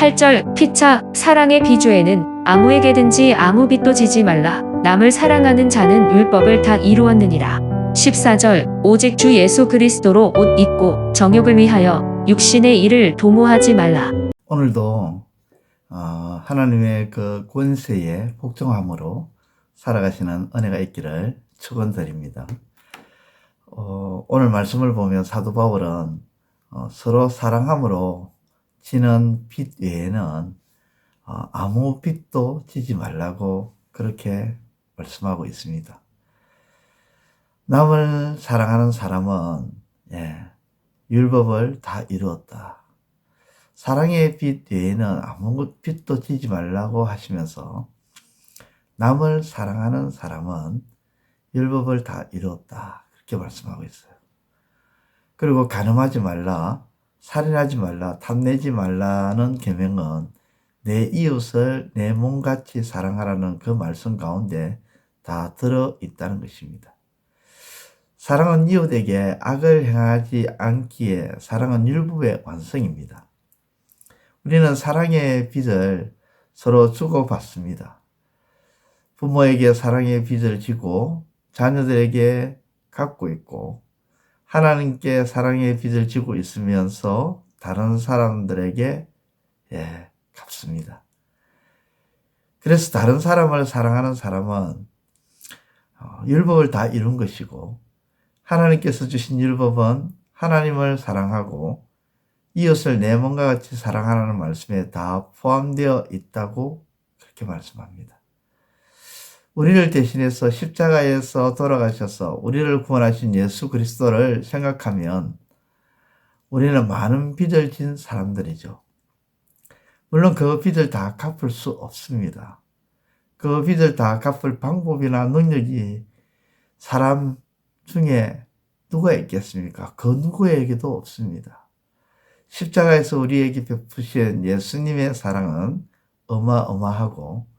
8절 피차 사랑의 비주에는 아무에게든지 아무 빚도 지지 말라. 남을 사랑하는 자는 율법을 다 이루었느니라. 14절 오직 주 예수 그리스도로 옷 입고 정욕을 위하여 육신의 일을 도모하지 말라. 오늘도 어, 하나님의 그 권세에 복종함으로 살아가시는 은혜가 있기를 축원드립니다. 어, 오늘 말씀을 보면 사도 바울은 어, 서로 사랑함으로 지는 빚 외에는 어, 아무 빚도 지지 말라고 그렇게 말씀하고 있습니다. 남을 사랑하는 사람은 예, 율법을 다 이루었다. 사랑의 빛 외에는 아무 빛도 지지 말라고 하시면서 남을 사랑하는 사람은 율법을 다 이루었다. 그렇게 말씀하고 있어요. 그리고 가늠하지 말라, 살인하지 말라, 탐내지 말라는 계명은 내 이웃을 내 몸같이 사랑하라는 그 말씀 가운데 다 들어 있다는 것입니다. 사랑은 이웃에게 악을 행하지 않기에 사랑은 율법의 완성입니다. 우리는 사랑의 빚을 서로 주고받습니다. 부모에게 사랑의 빚을 지고 자녀들에게 갚고 있고 하나님께 사랑의 빚을 지고 있으면서 다른 사람들에게 예, 갚습니다. 그래서 다른 사람을 사랑하는 사람은 어, 율법을 다 이룬 것이고 하나님께서 주신 율법은 하나님을 사랑하고 이웃을 내 몸과 같이 사랑하라는 말씀에 다 포함되어 있다고 그렇게 말씀합니다. 우리를 대신해서 십자가에서 돌아가셔서 우리를 구원하신 예수 그리스도를 생각하면 우리는 많은 빚을 진 사람들이죠. 물론 그 빚을 다 갚을 수 없습니다. 그 빚을 다 갚을 방법이나 능력이 사람 중에 누가 있겠습니까? 그 누구에게도 없습니다. 십자가에서 우리에게 베푸신 예수님의 사랑은 어마어마하고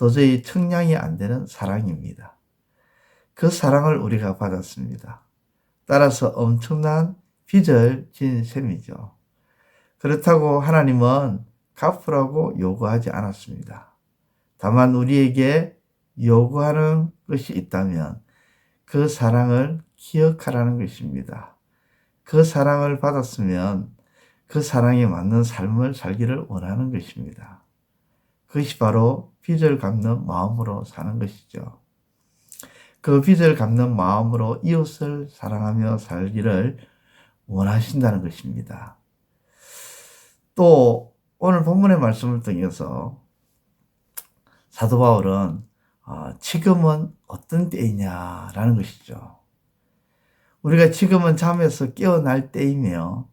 도저히 청량이 안 되는 사랑입니다. 그 사랑을 우리가 받았습니다. 따라서 엄청난 빚을 진 셈이죠. 그렇다고 하나님은 갚으라고 요구하지 않았습니다. 다만 우리에게 요구하는 것이 있다면 그 사랑을 기억하라는 것입니다. 그 사랑을 받았으면 그 사랑에 맞는 삶을 살기를 원하는 것입니다. 그것이 바로 빚을 갚는 마음으로 사는 것이죠. 그 빚을 갚는 마음으로 이웃을 사랑하며 살기를 원하신다는 것입니다. 또 오늘 본문의 말씀을 통해서 사도 바울은 어, 지금은 어떤 때이냐라는 것이죠. 우리가 지금은 잠에서 깨어날 때이며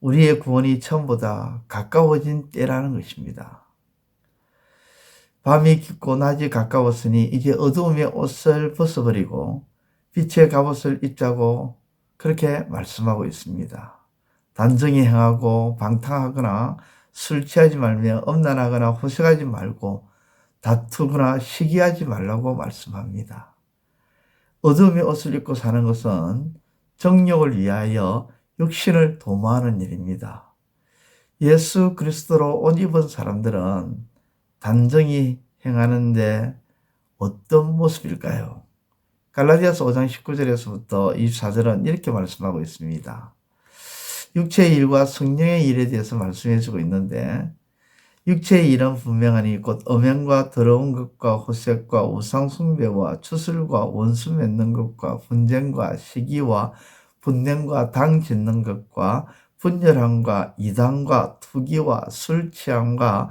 우리의 구원이 처음보다 가까워진 때라는 것입니다. 밤이 깊고 낮이 가까웠으니 이제 어두움의 옷을 벗어버리고 빛의 갑옷을 입자고 그렇게 말씀하고 있습니다. 단정히 행하고 방탕하거나 술 취하지 말며 엄난하거나 호색하지 말고 다투거나 시기하지 말라고 말씀합니다. 어둠의 옷을 입고 사는 것은 정욕을 위하여 육신을 도모하는 일입니다. 예수 그리스도로 옷 입은 사람들은 단정히 행하는데 어떤 모습일까요? 갈라디아서 5장 19절에서부터 24절은 이렇게 말씀하고 있습니다. 육체의 일과 성령의 일에 대해서 말씀해 주고 있는데 육체의 일은 분명하니 곧 음행과 더러운 것과 호색과 우상숭배와 추술과 원수 맺는 것과 분쟁과 시기와 분냄과 당 짓는 것과 분열함과 이단과 투기와 술 취함과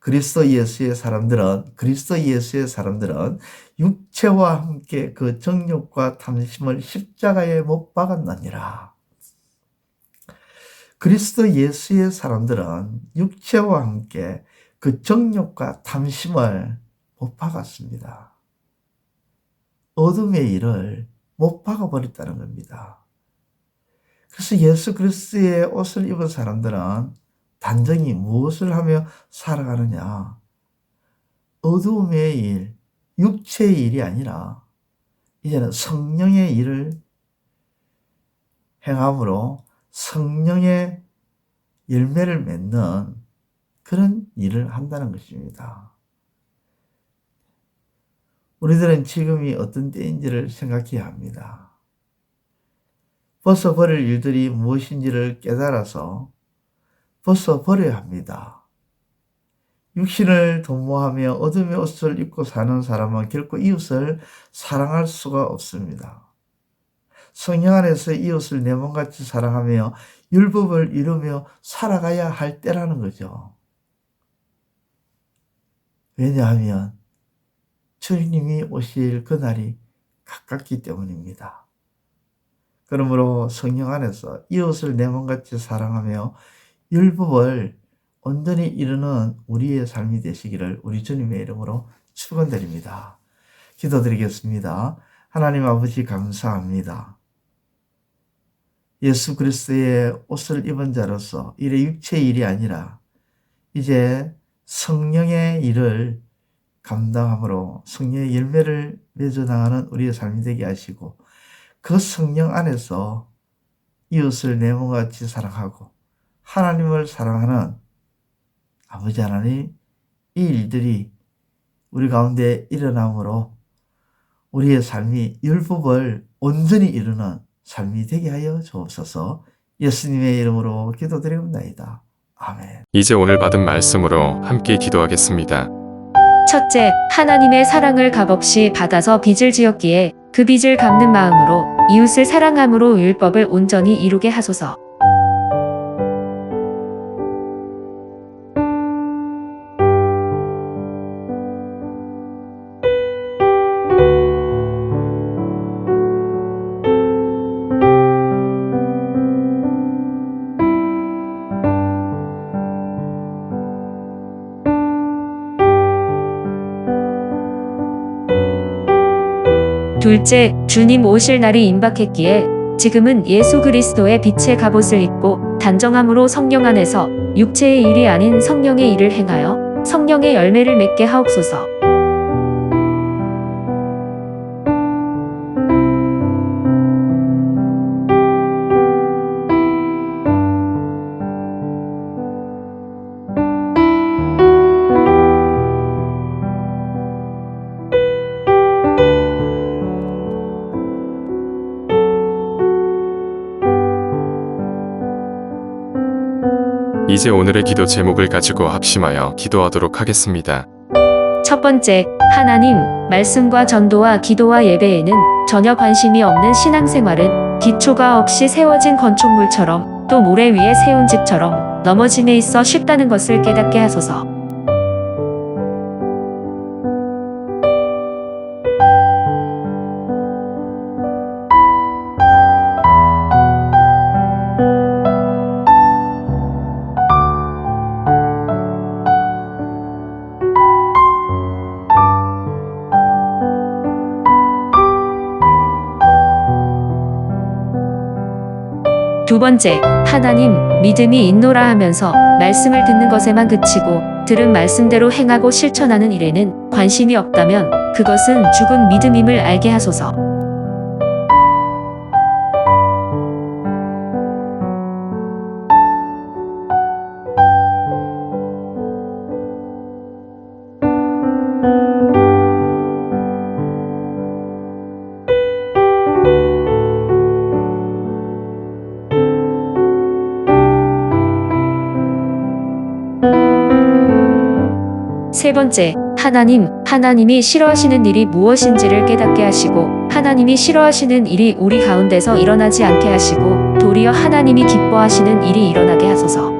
그리스도 예수의 사람들은 그리스도 예수의 사람들은 육체와 함께 그 정욕과 탐심을 십자가에 못 박았느니라. 그리스도 예수의 사람들은 육체와 함께 그 정욕과 탐심을 못 박았습니다. 어둠의 일을 못 박아버렸다는 겁니다. 그래서 예수 그리스도의 옷을 입은 사람들은 단정히 무엇을 하며 살아가느냐? 어두움의 일, 육체의 일이 아니라 이제는 성령의 일을 행함으로 성령의 열매를 맺는 그런 일을 한다는 것입니다. 우리들은 지금이 어떤 때인지를 생각해야 합니다. 벗어버릴 일들이 무엇인지를 깨달아서 벗어버려야 합니다. 육신을 도모하며 어둠의 옷을 입고 사는 사람은 결코 이웃을 사랑할 수가 없습니다. 성령 안에서 이웃을 내 몸같이 사랑하며 율법을 이루며 살아가야 할 때라는 거죠. 왜냐하면 주님이 오실 그날이 가깝기 때문입니다. 그러므로 성령 안에서 이웃을 내 몸같이 사랑하며 율법을 온전히 이루는 우리의 삶이 되시기를 우리 주님의 이름으로 축원드립니다. 기도드리겠습니다. 하나님 아버지 감사합니다. 예수 그리스도의 옷을 입은 자로서 일의 육체의 일이 아니라 이제 성령의 일을 감당함으로 성령의 열매를 맺어 나가는 우리의 삶이 되게 하시고 그 성령 안에서 이웃을 내 몸같이 사랑하고 하나님을 사랑하는 아버지 하나님 이 일들이 우리 가운데 일어남으로 우리의 삶이 율법을 온전히 이루는 삶이 되게 하여 주옵소서 예수님의 이름으로 기도드리옵나이다. 아멘. 이제 오늘 받은 말씀으로 함께 기도하겠습니다. 첫째, 하나님의 사랑을 값없이 받아서 빚을 지었기에 그 빚을 갚는 마음으로 이웃을 사랑함으로 율법을 온전히 이루게 하소서. 둘째, 주님 오실 날이 임박했기에 지금은 예수 그리스도의 빛의 갑옷을 입고 단정함으로 성령 안에서 육체의 일이 아닌 성령의 일을 행하여 성령의 열매를 맺게 하옵소서. 이제 오늘의 기도 제목을 가지고 합심하여 기도하도록 하겠습니다. 첫 번째, 하나님, 말씀과 전도와 기도와 예배에는 전혀 관심이 없는 신앙생활은 기초가 없이 세워진 건축물처럼 또 모래 위에 세운 집처럼 넘어짐에 있어 쉽다는 것을 깨닫게 하소서. 두 번째, 하나님, 믿음이 있노라 하면서 말씀을 듣는 것에만 그치고 들은 말씀대로 행하고 실천하는 일에는 관심이 없다면 그것은 죽은 믿음임을 알게 하소서. 세 번째, 하나님, 하나님이 싫어하시는 일이 무엇인지를 깨닫게 하시고, 하나님이 싫어하시는 일이 우리 가운데서 일어나지 않게 하시고, 도리어 하나님이 기뻐하시는 일이 일어나게 하소서.